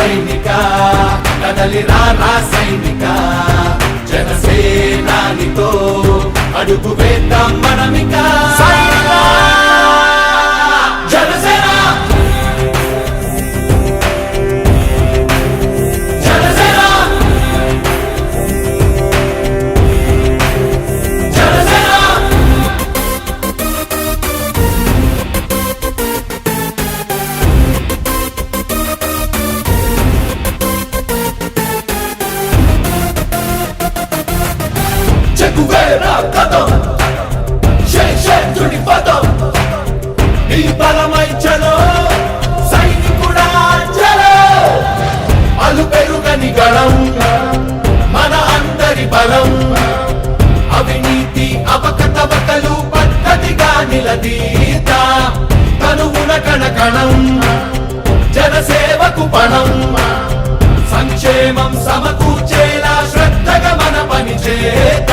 సైనిక కదలి రా సైనిక జనసేనానితో అడుగు వేద్దాం మనమిక. జనసేన శేషేంద్రుడి పదం నీ బలమై చలో సైనికుడా చలో అలు పెరుగని గళం మన అందరి బలం. అవినీతి అవకతవకలు పద్ధతిగా నిలదీత తనువున కణకణం జనసేవకు పణం. సంక్షేమం సమకూర్చేలా శ్రద్ధగా మన పని చేత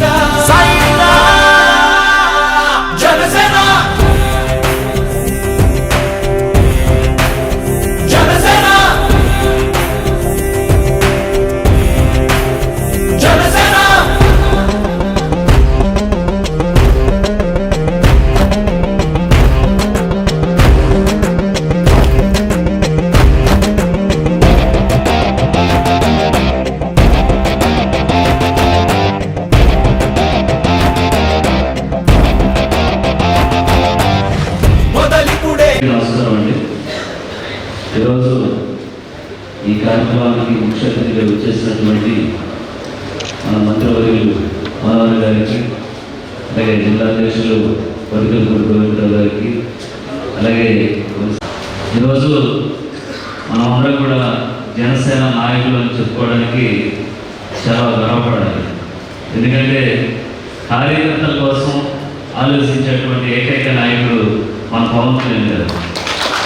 ఈరోజు ఈ కార్యక్రమానికి ముఖ్య అతిథిగా వచ్చేసినటువంటి మన మంత్రివర్యులు మనోహర్ గారికి అలాగే జిల్లా అధ్యక్షులు వరికల్పూడి గోవిందరావు గారికి అలాగే ఈరోజు మనమందరం కూడా జనసేన నాయకులు అని చెప్పుకోవడానికి చాలా గర్వపడాలి. ఎందుకంటే కార్యకర్తల కోసం ఆలోచించేటువంటి ఏకైక నాయకుడు మన పవన్ కళ్యాణ్ గారు.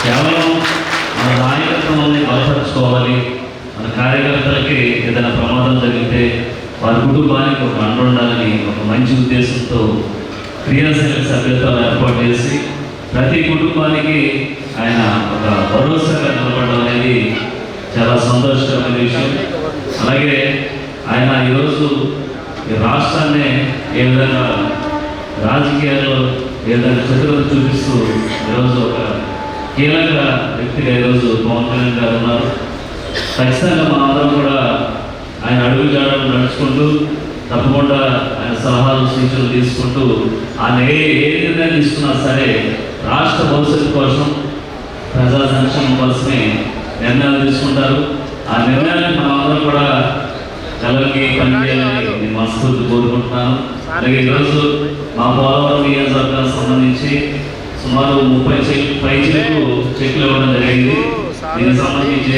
కేవలం మన నాయకత్వాన్ని బలపరుచుకోవాలి. మన కార్యకర్తలకి ఏదైనా ప్రమాదం జరిగితే వారి కుటుంబానికి ఒక అండ ఉండాలని ఒక మంచి ఉద్దేశంతో క్రియాశీల సభ్యత్వం ఏర్పాటు చేసి ప్రతి కుటుంబానికి ఆయన ఒక భరోసాగా నిలబడడం అనేది చాలా సంతోషకరమైన విషయం. అలాగే ఆయన ఈరోజు ఈ రాష్ట్రాన్ని ఏ విధంగా రాజకీయాల్లో ఏ విధంగా చతురత చూపిస్తూ ఈరోజు ఒక కీలక వ్యక్తిగా ఈరోజు పవన్ కళ్యాణ్ గారు ఉన్నారు? ఖచ్చితంగా అందరం కూడా ఆయన అడుగు జాడలు నడుచుకుంటూ తప్పకుండా ఆయన సలహాలు సూచనలు తీసుకుంటూ ఆయన ఏ ఏ నిర్ణయం తీసుకున్నా సరే రాష్ట్ర భవిష్యత్తు కోసం ప్రజా సంక్షేమం కోసమే నిర్ణయాలు తీసుకుంటారు. ఆ నిర్ణయాన్ని మనం అందరం కూడా కలకి పనిచేయాలని నేను మనస్ఫూర్తి కోరుకుంటున్నాను. అలాగే ఈరోజు మా పోలవరం నియోజకవర్గానికి సంబంధించి సుమారు ముప్పై చెక్ పై చెక్లు చెక్లు ఇవ్వడం జరిగింది. దీనికి సంబంధించి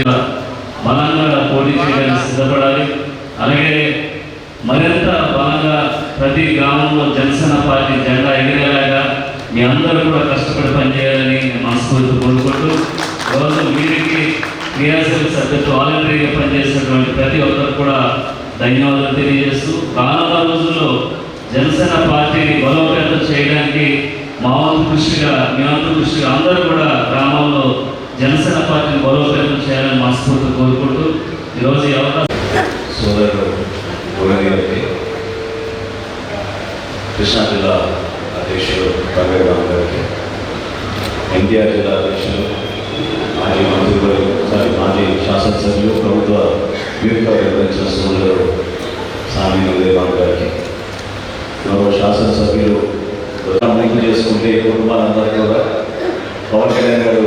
బలంగా పోటీ చేయడానికి సిద్ధపడాలి. అలాగే మరింత బలంగా ప్రతి గ్రామంలో జనసేన పార్టీ జెండా ఎగిరేలాగా మీ అందరూ కూడా కష్టపడి పనిచేయాలని మనస్ఫూర్తి కోరుకుంటూ రోజు వీరికి క్రియాశీలక సభ్యత్వం వాలంటరీగా పనిచేసినటువంటి ప్రతి ఒక్కరు కూడా ధన్యవాదాలు తెలియజేస్తూ రానున్న రోజుల్లో జనసేన పార్టీని బలోపేతం చేయడానికి మా దృష్టిగా కృషిగా దృష్టిగా అందరూ కూడా గ్రామంలో జనసేన పార్టీని బలోపేతం చేయాలని మనస్ఫూర్తి కోరుకుంటూ ఈరోజు ఈ సోదరుడు గారికి కృష్ణా జిల్లా అధ్యక్షుడు రంగయ్య గారికి ఎన్టీఆర్ జిల్లా అధ్యక్షులు మాజీ మంత్రులు సారీ మాజీ శాసనసభ్యులు ప్రభుత్వ వివేక నిర్వహించిన సోదరుడు స్వామి ఉదయబాబు గారికి మరో శాసనసభ్యులు లింక్ చేసుకుంటే కుటుంబాలందరూ కూడా పవన్ కళ్యాణ్ గారు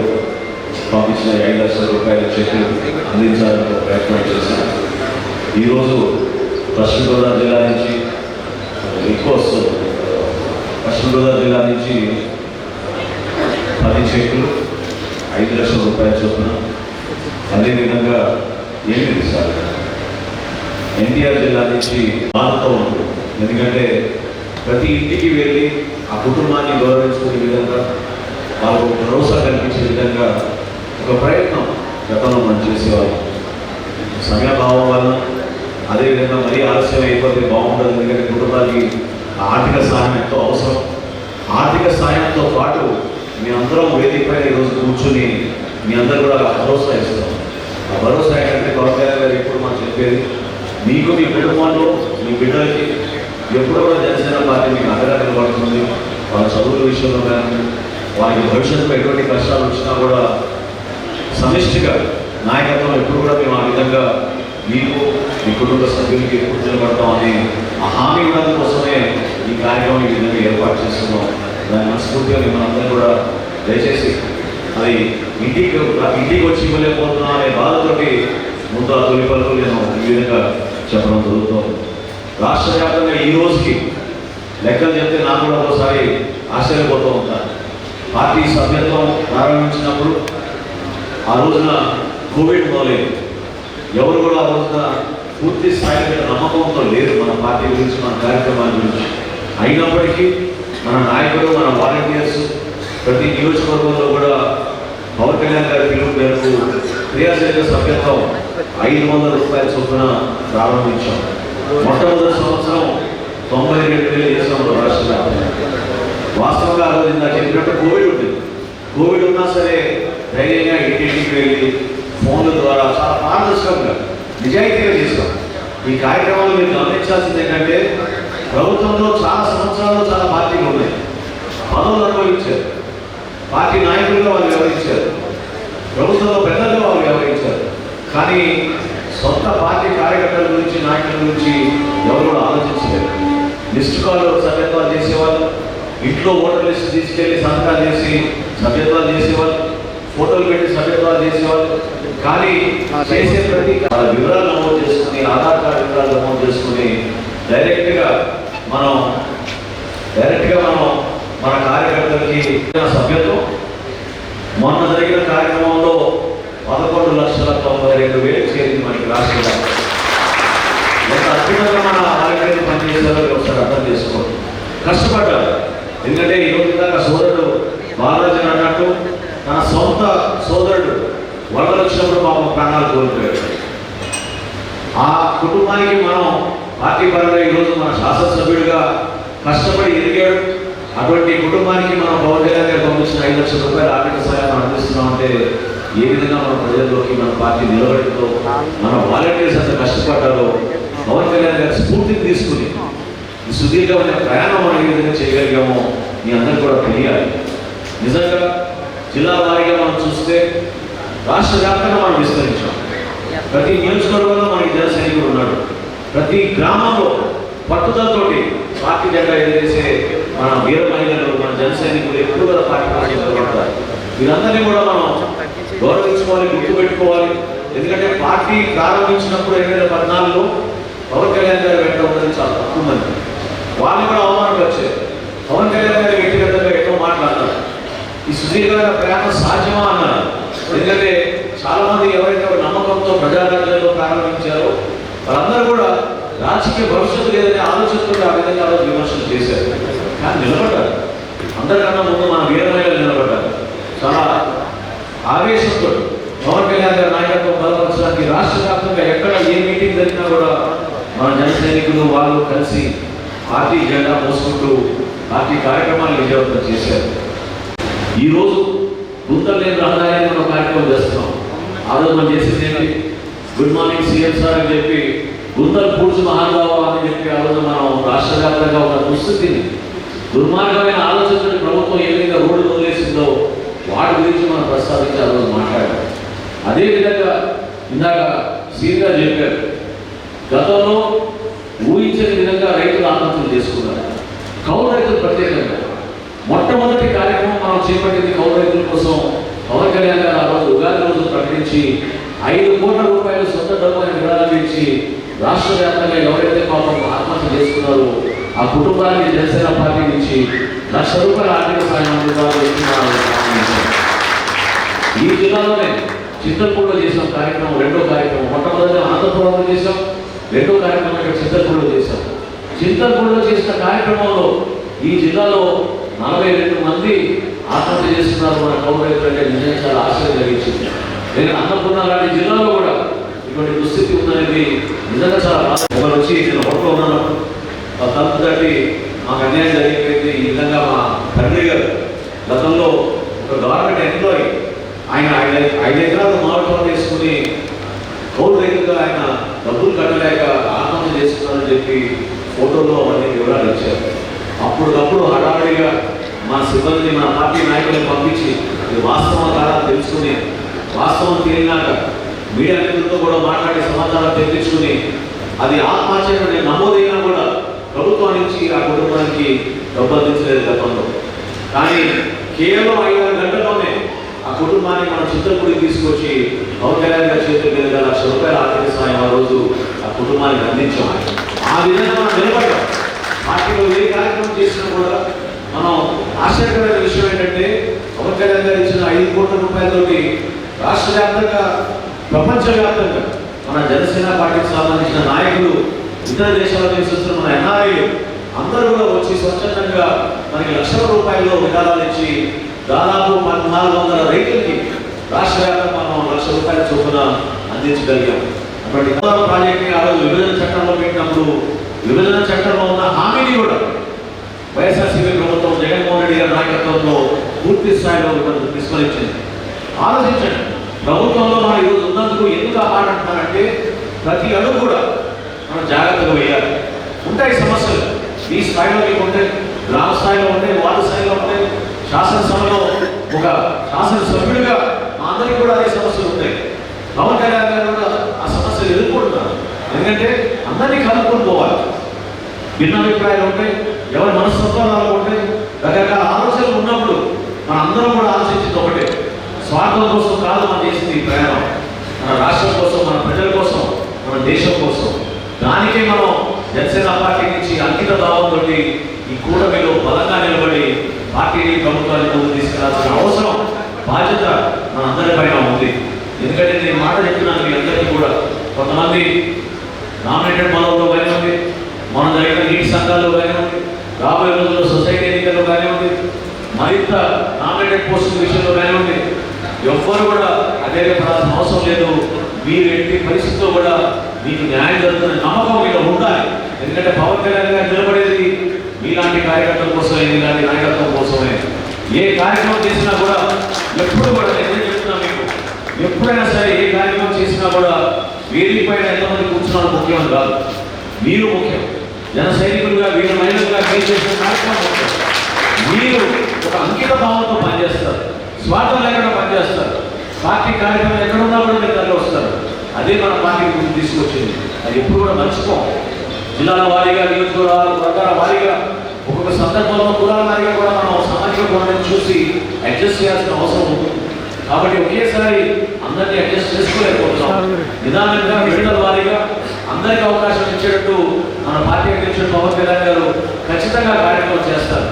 పంపించిన ఐదు లక్షల రూపాయల చెట్లు అందించాలని ప్రయత్నం చేశారు. ఈరోజు పశ్చిమ గోదావరి జిల్లా నుంచి ఎక్కువ వస్తుంది. పశ్చిమ గోదావరి జిల్లా నుంచి పది చెట్లు ఐదు లక్షల రూపాయల చొప్పున అదేవిధంగా ఎనిమిది సార్ ఎన్టీఆర్ జిల్లా నుంచి మారుతూ ఉంటుంది. ఎందుకంటే ప్రతి ఇంటికి వెళ్ళి ఆ కుటుంబాన్ని గౌరవించుకునే విధంగా వాళ్ళకు భరోసా కల్పించే విధంగా ఒక ప్రయత్నం గతంలో మనం చేసేవాళ్ళం. సమయభావం వలన అదేవిధంగా మరీ ఆలస్యం అయిపోతే బాగుంటుంది ఎందుకంటే కుటుంబానికి ఆర్థిక సహాయం ఎంతో అవసరం. ఆర్థిక సహాయంతో పాటు మీ అందరం వేదికపై ఈరోజు కూర్చుని మీ అందరూ కూడా భరోసా ఇస్తాం. ఆ భరోసా ఏంటంటే పవన్ గారు ఎప్పుడు మనం చెప్పేది మీకు మీ కుటుంబంలో మీ బిడ్డలకి ఎప్పుడు కూడా జనసేన పార్టీ మీకు అండగా నిలబడుతుంది. వాళ్ళ చదువుల విషయంలో కానీ వారికి భవిష్యత్తులో ఎటువంటి కష్టాలు వచ్చినా కూడా సమిష్టిగా నాయకత్వం ఎప్పుడు కూడా మేము ఆ విధంగా మీకు మీ కుటుంబ సభ్యులకి ఎప్పుడు నిలబడతాం అని ఆ హామీ ఇవ్వడం కోసమే ఈ కార్యక్రమం ఈ విధంగా ఏర్పాటు చేస్తున్నాం. దాని మనస్ఫూర్తిగా మిమ్మల్ని కూడా దయచేసి అది ఇంటికి ఇంటికి వచ్చి ఇవ్వలేకపోతున్నాం అనే బాధతోటి ముందు ఆ తొలి పలుకు నేను ఈ విధంగా చెప్పడం జరుగుతుంది. రాష్ట్ర వ్యాప్తంగా ఈ రోజుకి లెక్కలు చెప్తే నాకు కూడా ఒకసారి ఆశ్చర్యపోతూ ఉంటాను పార్టీ సభ్యత్వం ప్రారంభించినప్పుడు ఆ రోజున కోవిడ్ పోలేదు ఎవరు కూడా ఆ రోజున పూర్తి స్థాయి మీద నమ్మకంతో లేదు మన పార్టీ గురించి మన కార్యక్రమాల గురించి. అయినప్పటికీ మన నాయకులు మన వాలంటీర్స్ ప్రతి నియోజకవర్గంలో కూడా పవన్ కళ్యాణ్ గారి పిలుపు మేరకు క్రియాశీలక సభ్యత్వం ఐదు వందల రూపాయల చొప్పున ప్రారంభించాం మొట్టమొదటి సంవత్సరం తొంభై రెండు వేలు చేసాం రాష్ట్ర వాస్తవంగా ఆ రోజు ఇందాక చెప్పినట్టు కోవిడ్ ఉంటుంది. కోవిడ్ ఉన్నా సరే ధైర్యంగా ఇంటింటికి వెళ్ళి ఫోన్ల ద్వారా చాలా పారదర్శకంగా నిజాయితీగా చేస్తాం ఈ కార్యక్రమాలు మీరు గమనించాల్సింది ఏంటంటే ప్రభుత్వంలో చాలా సంవత్సరాలు చాలా పార్టీలు ఉన్నాయి. పదవులు అనుభవించారు. పార్టీ నాయకులుగా వాళ్ళు వ్యవహరించారు. ప్రభుత్వంలో పెద్దలుగా వాళ్ళు వ్యవహరించారు. కానీ సొంత పార్టీ కార్యకర్తల గురించి నాయకుల గురించి ఎవరు కూడా ఆలోచించలేదు. లిస్ట్ కాల్ సభ్యత్వాలు చేసేవాళ్ళు ఇంట్లో ఓటర్ లిస్ట్ తీసుకెళ్ళి సంతకాలు చేసి సభ్యత్వాలు చేసేవాళ్ళు ఫోటోలు పెట్టి సభ్యత్వాలు చేసేవాళ్ళు. కానీ చేసే ప్రతి వివరాలు నమోదు చేసుకుని ఆధార్ కార్డు వివరాలు నమోదు చేసుకుని డైరెక్ట్గా మనం డైరెక్ట్గా మనం మన కార్యకర్తలకి సభ్యత్వం. మొన్న జరిగిన కార్యక్రమంలో పదకొండు లక్షల తొంభై రెండు వేలు రాష్ట్రంలో ఎంత అద్భుతంగా మన ఆరోగ్యాన్ని పనిచేస్తారో ఒకసారి అర్థం చేసుకోండి. కష్టపడ్డారు ఎందుకంటే ఈ రోజు దాకా సోదరుడు బాలరాజు అన్నట్టు తన సొంత సోదరుడు వరద వచ్చినప్పుడు పాపం ప్రాణాలు కోల్పోయాడు. ఆ కుటుంబానికి మనం పార్టీ పరంగా ఈరోజు మన శాసనసభ్యుడిగా కష్టపడి ఎదిగాడు. అటువంటి కుటుంబానికి మనం పవన్ కళ్యాణ్ గారు పంపించిన ఐదు లక్షల రూపాయలు ఆర్థిక సహాయం మనం అందిస్తున్నామంటే ఏ విధంగా మన ప్రజల్లోకి మన పార్టీ నిలబడిందో మన వాలంటీర్స్ అంత కష్టపడ్డారో పవన్ కళ్యాణ్ గారి స్ఫూర్తిని తీసుకుని ఈ సుదీర్ఘమైన ప్రయాణం మనం ఏ విధంగా చేయగలిగామో మీ అందరికీ కూడా తెలియాలి. నిజంగా జిల్లా వారీగా మనం చూస్తే రాష్ట్ర వ్యాప్తంగా మనం విస్తరించాం. ప్రతి నియోజకవర్గంలో మనకి జన సైనికుడు ఉన్నాడు. ప్రతి గ్రామంలో పట్టుదలతోటి పార్టీ జెండా ఎదిరేసే మన వీర మహిళలు మన జన సైనికులు ఎప్పుడు కూడా పార్టీ కోసం వీరందరినీ కూడా మనం గౌరవించుకోవాలి గుర్తుపెట్టుకోవాలి. ఎందుకంటే పార్టీ ప్రారంభించినప్పుడు రెండు వేల పద్నాలుగులో పవన్ కళ్యాణ్ గారు వెంట ఉన్నది చాలా తక్కువ మంది. వాళ్ళు కూడా అవమానపరిచారు పవన్ కళ్యాణ్ గారు వ్యక్తిగతంగా ఎక్కువ మాట్లాడతారు. ఈ సుదీర్ఘమైన ప్రయాణం సాధ్యమా అన్నారు. ఎందుకంటే చాలా మంది ఎవరైతే నమ్మకంతో ప్రజారాజ్యంలో ప్రారంభించారో వాళ్ళందరూ కూడా రాజకీయ భవిష్యత్తు లేదనే ఆలోచిస్తుంటే ఆ విధంగా ఆ రోజు విమర్శలు చేశారు. కానీ నిలబడ్డారు. అందరికన్నా ముందు మన వీరమైన నిలబడ్డారు. చాలా ఆవేశంతో పవన్ కళ్యాణ్ గారి నాయకత్వం బలపరచడానికి రాష్ట్ర వ్యాప్తంగా ఎక్కడ ఏ మీటింగ్ జరిగినా కూడా మన జన సైనికులు వాళ్ళు కలిసి పార్టీ జెండా మోసుకుంటూ పార్టీ కార్యక్రమాలు విజయవంతం చేశారు. ఈరోజు గుంతలేని రహదారి మనం కార్యక్రమం చేస్తున్నాం. ఆ రోజు మనం చేసింది ఏంటి? గుడ్ మార్నింగ్ సీఎం సార్ అని చెప్పి గుంతలు పూడ్చి మహానుభావ అని చెప్పి ఆ రోజు మనం రాష్ట్ర వ్యాప్తంగా ఉన్న దుస్థితిని దుర్మార్గమైన ఆలోచనలు ప్రభుత్వం ఏ విధంగా రోడ్డు వదిలేసిందో వాటి గురించి మనం ప్రస్తావించి ఆ రోజు మాట్లాడాం అదేవిధంగా ఇందాక సీనియర్ చెప్పారు గతంలో ఊహించని విధంగా రైతులు ఆత్మహత్యలు చేసుకున్నారు. కౌలు రైతులు ప్రత్యేకంగా. మొట్టమొదటి కార్యక్రమం మనం చేపట్టింది కౌలు రైతుల కోసం పవన్ కళ్యాణ్ గారు ఆ రోజు ఉగాది రోజు ప్రకటించి ఐదు కోట్ల రూపాయలు సొంత డబ్బు అని విరాళం ఇచ్చి రాష్ట్ర వ్యాప్తంగా ఎవరైతే పాపం ఆత్మహత్య చేసుకున్నారో ఆ కుటుంబానికి జనసేన పార్టీ నుంచి లక్ష రూపాయల ఆర్థిక సాయం ఈ జిల్లాలోనే చింతలపూడిలో చేసాం కార్యక్రమం రెండో కార్యక్రమం మొట్టమొదటి ఆంధ్రపురంలో చేసాం రెండో కార్యక్రమం ఇక్కడ చింతలపూడిలో చేశాం. చింతలపూడిలో చేసిన కార్యక్రమంలో ఈ జిల్లాలో నలభై రెండు మంది ఆత్మహత్య చేస్తున్నారు మన కౌలు రైతులు అంటే నిజంగా చాలా ఆశ్చర్యం కలిగించింది. నేను అన్నపూర్ణ లాంటి జిల్లాలో కూడా ఇటువంటి దుస్థితి ఉందనేది నిజంగా చాలా ఒకరు వచ్చి నేను ఒక్కలో ఉన్నాను. తలుపు దాటి మాకు అన్యాయం జరిగిపోయింది ఈ విధంగా మా తండ్రి గారు గతంలో ఒక గవర్నమెంట్ ఎంప్లాయీ. ఆయన ఐదు ఐదు ఎకరాలు మారుతాం చేసుకుని వేసుకుని కౌలు రైతుగా ఆయన డబ్బులు కట్టలేక ఆత్మహత్య చేసుకున్నారని చెప్పి ఫోటోలో అవన్నీ వివరాలు ఇచ్చారు. అప్పటికప్పుడు హడావిడిగా మా సిబ్బందిని మా పార్టీ నాయకులను పంపించి ఇది వాస్తవం కాదా తెలుసుకుని వాస్తవం తేలినాక మీడియా మిత్రులతో కూడా మాట్లాడి సమాచారం తెప్పించుకుని అది ఆత్మహత్య నమోదైనా కూడా ప్రభుత్వం నుంచి ఆ కుటుంబానికి డబ్బు అందించలేదు గతంలో. కానీ కేవలం ఐదారు గంటల్లోనే ఆ కుటుంబాన్ని మనం చిత్తపూడికి తీసుకొచ్చి పవన్ కళ్యాణ్ గారి చేతుల మీదుగా లక్ష రూపాయల ఆర్థిక సాయం ఆ రోజు ఆ కుటుంబానికి అందించాం. ఆ విధంగా మనం నిలబడ్డాం. పార్టీలో ఏ కార్యక్రమం చేసినా కూడా మనం ఆశ్చర్యకరమైన విషయం ఏంటంటే పవన్ కళ్యాణ్ గారు ఇచ్చిన ఐదు కోట్ల రూపాయలతోటి రాష్ట్ర వ్యాప్తంగా ప్రపంచవ్యాప్తంగా మన జనసేన పార్టీకి సంబంధించిన నాయకులు ఇతర దేశాల నుంచి వస్తున్న మన ఎన్ఆర్ఐ అందరూ కూడా వచ్చి స్వచ్ఛందంగా మనకి లక్షల రూపాయలు విధానాలు ఇచ్చి దాదాపు పద్నాలుగు వందల రైతులకి రాష్ట్ర వ్యాప్తంగా మనం లక్ష రూపాయల చొప్పున అందించగలిగాం. అటువంటి ఉదాహరణ ప్రాజెక్ట్ని ఆ రోజు విభజన చట్టంలో పెట్టినప్పుడు విభజన చట్టంలో ఉన్న హామీని కూడా వైఎస్ఆర్సీపీ ప్రభుత్వం జగన్మోహన్ రెడ్డి గారి నాయకత్వంలో పూర్తి స్థాయిలో విస్మరించింది ఆలోచించండి. ప్రభుత్వంలో మనం ఈరోజు ఉన్నందుకు ఎందుకు ఆ అంటున్నారంటే ప్రతి అడుగు కూడా మనం జాగ్రత్తగా వేయాలి. ఉంటాయి సమస్యలు. ఈ స్థాయిలో మీకు ఉంటాయి గ్రామ స్థాయిలో ఉంటాయి వార్డు స్థాయిలో ఉంటాయి శాసనసభలో ఒక శాసనసభ్యుడిగా మా అందరికీ కూడా అదే సమస్యలు ఉంటాయి. పవన్ కళ్యాణ్ గారు కూడా ఆ సమస్యలు ఎదుర్కొంటున్నారు. ఎందుకంటే అందరినీ కలుపుకొని పోవాలి. భిన్నాభిప్రాయాలు ఉంటాయి ఎవరి మనస్తత్వాలు ఉంటాయి రకరకాల ఆలోచనలు ఉన్నప్పుడు మన అందరం కూడా ఆలోచించింది ఒకటే. స్వార్థం కోసం కాదు మనం చేసింది ఈ ప్రయాణం. మన రాష్ట్రం కోసం మన ప్రజల కోసం మన దేశం కోసం. దానికే మనం జనసేన పార్టీ నుంచి అంకిత భావంతో ఈ కూటమిలో బలంగా నిలబడి పార్టీని ప్రభుత్వాన్ని ముందు తీసుకురాల్సిన అవసరం బాధ్యత మన అందరి పైన ఉంది. ఎందుకంటే నేను మాట చెప్తున్నాను మీ అందరికీ కూడా. కొంతమంది నామినేటెడ్ పదవుల్లో కానివ్వండి మనం జరిగిన నీటి సంఘాల్లో కానివ్వండి రాబోయే రోజుల్లో సొసైటీ ఎన్నికల్లో కానివ్వండి మరింత నామినేటెడ్ పోస్టుల విషయంలో కానివ్వండి ఎవ్వరు కూడా అదే పడాల్సిన అవసరం లేదు. మీరు ఎట్టి పరిస్థితిలో కూడా మీకు న్యాయం జరుగుతున్న నమ్మకం మీలో ఉండాలి. ఎందుకంటే పవన్ కళ్యాణ్ గారు నిలబడేది మీలాంటి కార్యకర్తల కోసమే మీలాంటి నాయకత్వం కోసమే. ఏ కార్యక్రమం చేసినా కూడా ఎప్పుడు కూడా నేను ఏం చెప్తున్నా మీకు? ఎప్పుడైనా సరే ఏ కార్యక్రమం చేసినా కూడా వేదిక పైన ఎంతమంది కూర్చున్నాడు ముఖ్యం కాదు. మీరు ముఖ్యం. జన సైనికులుగా వీరు మహిళలుగా మీరు చేసిన కార్యక్రమం ముఖ్యం. మీరు ఒక అంకిత భావంతో పనిచేస్తారు. స్వార్థం లేకుండా పనిచేస్తారు. పార్టీ కార్యక్రమం ఎక్కడున్నా కూడా మీరు తరలి వస్తారు అదే మన పార్టీ గురించి తీసుకొచ్చింది. అది ఎప్పుడు కూడా మర్చిపోం. జిల్లాల వారీగా నియోజకవర్గాల వర్గాల వారీగా ఒక్కొక్క సందర్భంలో కులాల వారీగా కూడా మనం సామాజిక కోణాన్ని చూసి అడ్జస్ట్ చేయాల్సిన అవసరం ఉంటుంది. కాబట్టి ఒకేసారి అందరినీ అడ్జస్ట్ చేసుకోలేకపోతున్నాం. నిదానంగా విడుదల వారీగా అందరికీ అవకాశం ఇచ్చేటట్టు మన పార్టీ అధ్యక్షుడు పవన్ కళ్యాణ్ గారు ఖచ్చితంగా కార్యక్రమం చేస్తారు.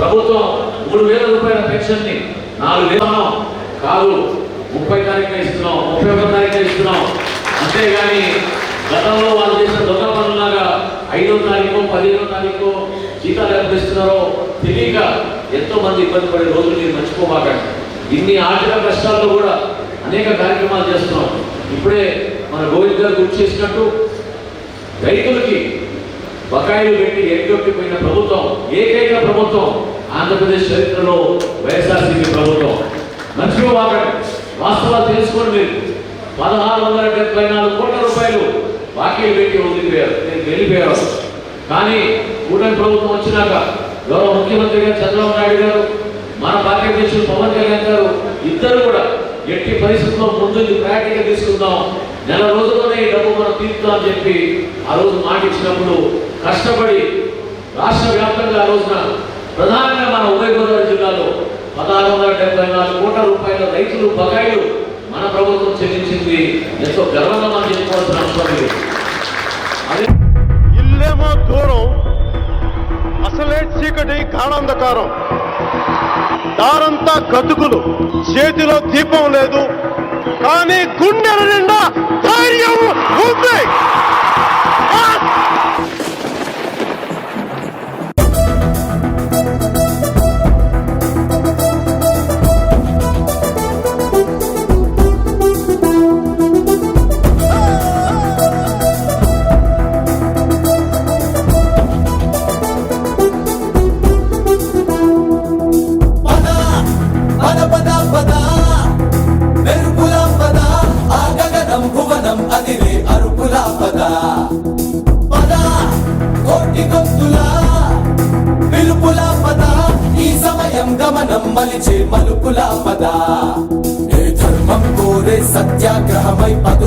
ప్రభుత్వం మూడు వేల రూపాయల పెన్షన్ని నాలుగు విధానం కాదు ముప్పై తారీఖున ఇస్తున్నాం ముప్పై ఒక తారీఖున ఇస్తున్నాం. అంతేగాని గతంలో వాళ్ళు చేసిన దొంగ పనులాగా ఐదో తారీఖు పదిహేనో తారీఖు జీతాలు ఎంత తెలియక ఎంతో మంది ఇబ్బంది పడే రోజులు మీరు మర్చిపోబాకండి ఇన్ని ఆర్థిక కష్టాల్లో కూడా అనేక కార్యక్రమాలు చేస్తున్నాం. ఇప్పుడే మన గోవింద్ గారు గుర్తు చేసినట్టు రైతులకి బకాయిలు పెట్టి ఎగ్గొట్టిపోయిన ప్రభుత్వం ఏకైక ప్రభుత్వం ఆంధ్రప్రదేశ్ చరిత్రలో వైఎస్ఆర్సీపీ ప్రభుత్వం. మర్చిపోవాకండి వాస్తవాలు తెలుసుకోండి మీరు. పదహారు వందల డెబ్బై నాలుగు కోట్ల రూపాయలు బాకీలు పెట్టి వదిలిపోయారు. నేను వెళ్ళిపోయారు కానీ కూటమి ప్రభుత్వం వచ్చినాక గౌరవ ముఖ్యమంత్రి గారు చంద్రబాబు నాయుడు గారు మన పార్టీ అధ్యక్షులు పవన్ కళ్యాణ్ గారు ఇద్దరు కూడా ఎట్టి పరిస్థితుల్లో ముందు ప్రయాణిక తీసుకుందాం. నెల రోజుల్లోనే ఈ డబ్బు మనం తీర్చుదాం అని చెప్పి ఆ రోజు మాట ఇచ్చినప్పుడు కష్టపడి రాష్ట్ర వ్యాప్తంగా ఆ రోజున ప్రధానంగా మన ఉభయ గోదావరి జిల్లాలో పదహారు వందల డెబ్బై నాలుగు కోట్ల రూపాయల రైతులు బకాయిలు మన ప్రభుత్వం చెల్లించింది. ఎంతో గర్వంగా మనం చెప్పుకోవాల్సిన అవసరం లేదు ఇల్లేమో దూరం అసలే చీకటి గాఢాంధకారం. దారంతా గతుకులు చేతిలో దీపం లేదు. కానీ గుండెల నిండా ధైర్యం ఉంది. మలిచే పద ఏ ధర్మం కోరే సత్యాగ్రహమై పద.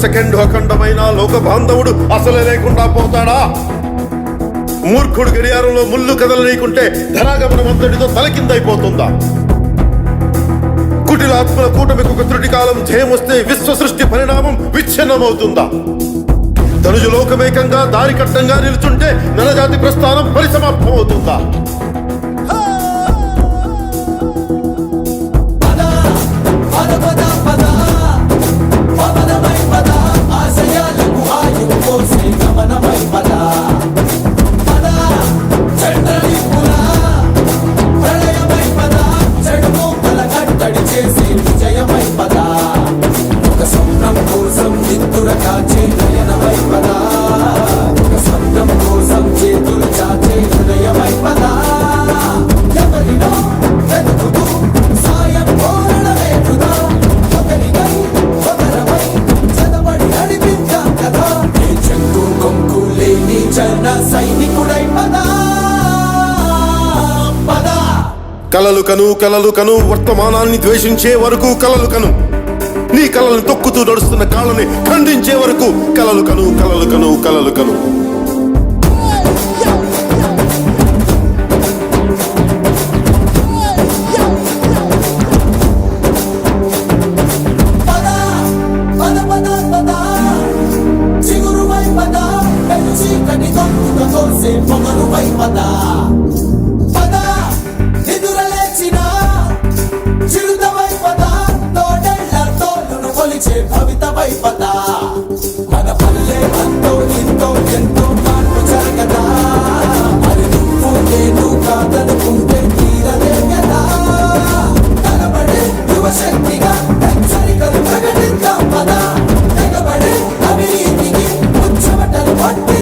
సెకండ్ అఖండమైన లోక బాంధవుడు అసలే లేకుండా పోతాడా? మూర్ఖుడు గడియారంలో ముళ్ళు కదలనీకుంటే ధనాగమనం అంతటితో తలకిందైపోతుందా కుటిలాత్మల కూటమికి ఒక త్రుటి కాలం జయమొస్తే విశ్వ సృష్టి పరిణామం విచ్ఛిన్నమవుతుందా? ధనుజు లోకమేకంగా దారికట్టంగా నిలుచుంటే నరజాతి ప్రస్థానం పరిసమాప్తం కలలు కను కలలు కను వర్తమానాన్ని ద్వేషించే వరకు కలలు కను. నీ కలలను తొక్కుతూ నడుస్తున్న కాళ్ళని ఖండించే వరకు కలలు కను కలలు కను కలలు కను. పద పద పద పద. చిగురువై పద పెను చీకటి తొక్కుత తోసే పొగరువై పద పద.